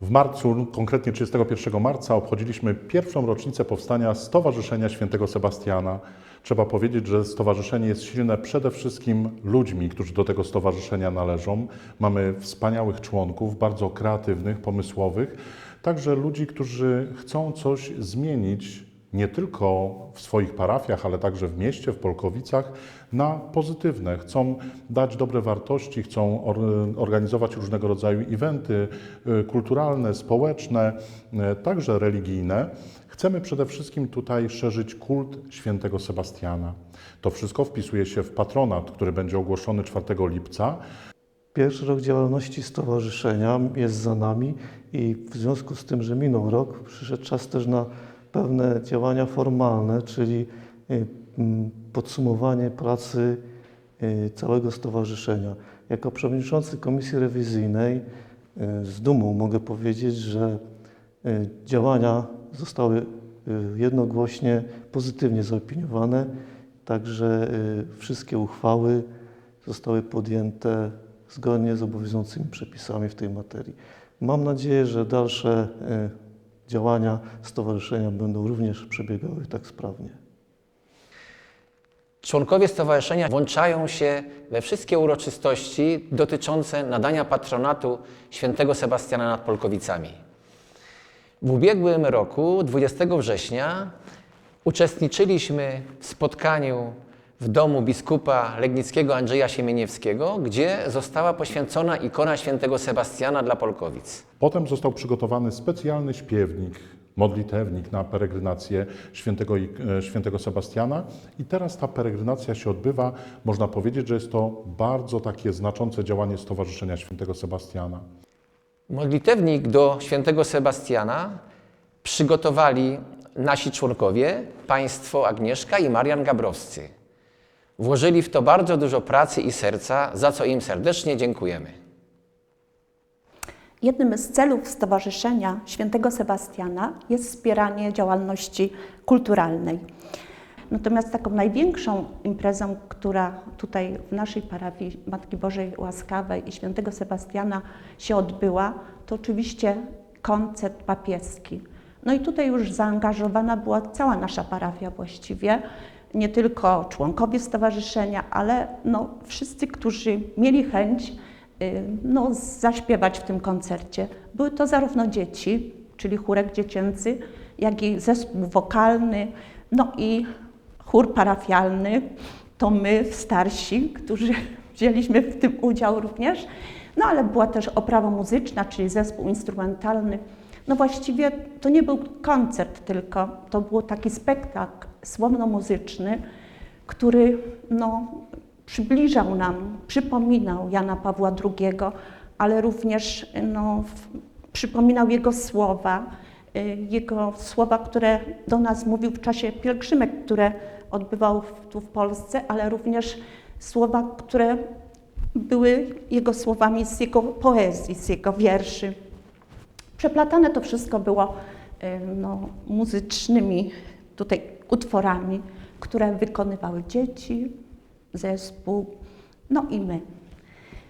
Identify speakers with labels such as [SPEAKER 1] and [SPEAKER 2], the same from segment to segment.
[SPEAKER 1] W marcu, konkretnie 31 marca, obchodziliśmy pierwszą rocznicę powstania Stowarzyszenia Świętego Sebastiana. Trzeba powiedzieć, że stowarzyszenie jest silne przede wszystkim ludźmi, którzy do tego stowarzyszenia należą. Mamy wspaniałych członków, bardzo kreatywnych, pomysłowych, także ludzi, którzy chcą coś zmienić nie tylko w swoich parafiach, ale także w mieście, w Polkowicach, na pozytywne. Chcą dać dobre wartości, chcą or, organizować różnego rodzaju eventy y, kulturalne, społeczne, y, także religijne. Chcemy przede wszystkim tutaj szerzyć kult świętego Sebastiana. To wszystko wpisuje się w patronat, który będzie ogłoszony 4 lipca.
[SPEAKER 2] Pierwszy rok działalności stowarzyszenia jest za nami i w związku z tym, że minął rok, przyszedł czas też na pewne działania formalne, czyli y, podsumowanie pracy y, całego stowarzyszenia. Jako przewodniczący Komisji Rewizyjnej y, z dumą mogę powiedzieć, że działania zostały jednogłośnie pozytywnie zaopiniowane, także wszystkie uchwały zostały podjęte zgodnie z obowiązującymi przepisami w tej materii. Mam nadzieję, że dalsze działania stowarzyszenia będą również przebiegały tak sprawnie.
[SPEAKER 3] Członkowie stowarzyszenia włączają się we wszystkie uroczystości dotyczące nadania patronatu świętego Sebastiana nad Polkowicami. W ubiegłym roku, 20 września, uczestniczyliśmy w spotkaniu w domu biskupa legnickiego Andrzeja Siemieniewskiego, gdzie została poświęcona ikona świętego Sebastiana dla Polkowic.
[SPEAKER 1] Potem został przygotowany specjalny śpiewnik, modlitewnik na peregrinację świętego, e, świętego Sebastiana i teraz ta peregrinacja się odbywa. Można powiedzieć, że jest to bardzo takie znaczące działanie Stowarzyszenia Świętego Sebastiana.
[SPEAKER 3] Modlitewnik do świętego Sebastiana przygotowali nasi członkowie, państwo Agnieszka i Marian Gabrowscy. Włożyli w to bardzo dużo pracy i serca, za co im serdecznie dziękujemy.
[SPEAKER 4] Jednym z celów Stowarzyszenia Świętego Sebastiana jest wspieranie działalności kulturalnej. Natomiast taką największą imprezą, która tutaj w naszej parafii Matki Bożej Łaskawej i Świętego Sebastiana się odbyła, to oczywiście koncert papieski. No i tutaj już zaangażowana była cała nasza parafia właściwie, nie tylko członkowie stowarzyszenia, ale no, wszyscy, którzy mieli chęć y, no, zaśpiewać w tym koncercie. Były to zarówno dzieci, czyli chórek dziecięcy, jak i zespół wokalny, no i chór parafialny, to my starsi, którzy wzięliśmy w tym udział również. No ale była też oprawa muzyczna, czyli zespół instrumentalny. No właściwie to nie był koncert tylko, to był taki spektakl słowno-muzyczny, który no, przybliżał nam, przypominał Jana Pawła II, ale również no, przypominał jego słowa, y, jego słowa, które do nas mówił w czasie pielgrzymek, które odbywał tu w Polsce, ale również słowa, które były jego słowami z jego poezji, z jego wierszy. Przeplatane to wszystko było y, no, muzycznymi tutaj utworami, które wykonywały dzieci, zespół, no i my.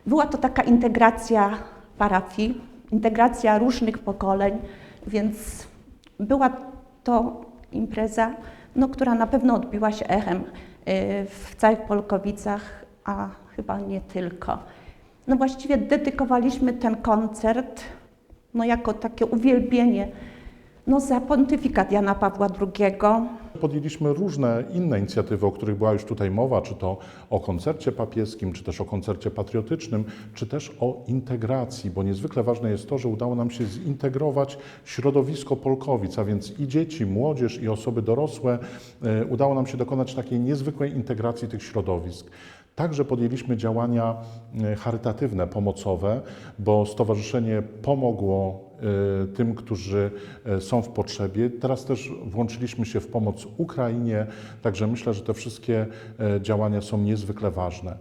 [SPEAKER 4] Była to taka integracja parafii, integracja różnych pokoleń, więc była to impreza, no, która na pewno odbiła się echem y, w całych Polkowicach, a chyba nie tylko. No właściwie dedykowaliśmy ten koncert no, jako takie uwielbienie no, za pontyfikat Jana Pawła II.
[SPEAKER 1] Podjęliśmy różne inne inicjatywy, o których była już tutaj mowa, czy to o koncercie papieskim, czy też o koncercie patriotycznym, czy też o integracji, bo niezwykle ważne jest to, że udało nam się zintegrować środowisko Polkowic, a więc i dzieci, młodzież, i osoby dorosłe. E, Udało nam się dokonać takiej niezwykłej integracji tych środowisk. Także podjęliśmy działania e, charytatywne, pomocowe, bo stowarzyszenie pomogło e, tym, którzy e, są w potrzebie. Teraz też włączyliśmy się w pomoc Ukrainie, także myślę, że te wszystkie działania są niezwykle ważne.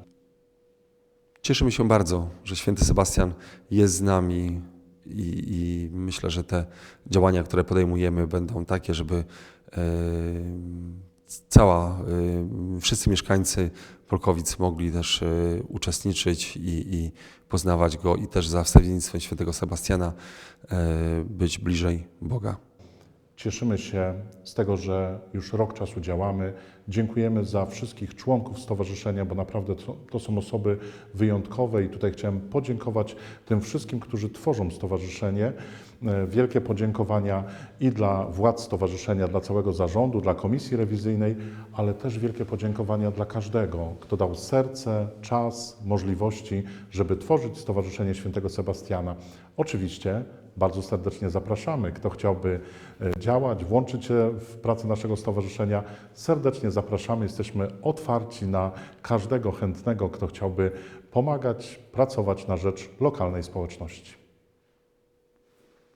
[SPEAKER 5] Cieszymy się bardzo, że święty Sebastian jest z nami i, i myślę, że te działania, które podejmujemy, będą takie, żeby cała, y, wszyscy mieszkańcy Polkowic mogli też y, uczestniczyć i, i poznawać go i też za wstawiennictwem świętego Sebastiana y, być bliżej Boga.
[SPEAKER 1] Cieszymy się z tego, że już rok czasu działamy. Dziękujemy za wszystkich członków stowarzyszenia, bo naprawdę to, to są osoby wyjątkowe i tutaj chciałem podziękować tym wszystkim, którzy tworzą stowarzyszenie. E, Wielkie podziękowania i dla władz stowarzyszenia, dla całego zarządu, dla komisji rewizyjnej, ale też wielkie podziękowania dla każdego, kto dał serce, czas, możliwości, żeby tworzyć Stowarzyszenie Świętego Sebastiana. Oczywiście bardzo serdecznie zapraszamy. Kto chciałby e, działać, włączyć się w pracę naszego stowarzyszenia, serdecznie zapraszamy. Jesteśmy otwarci na każdego chętnego, kto chciałby pomagać, pracować na rzecz lokalnej społeczności.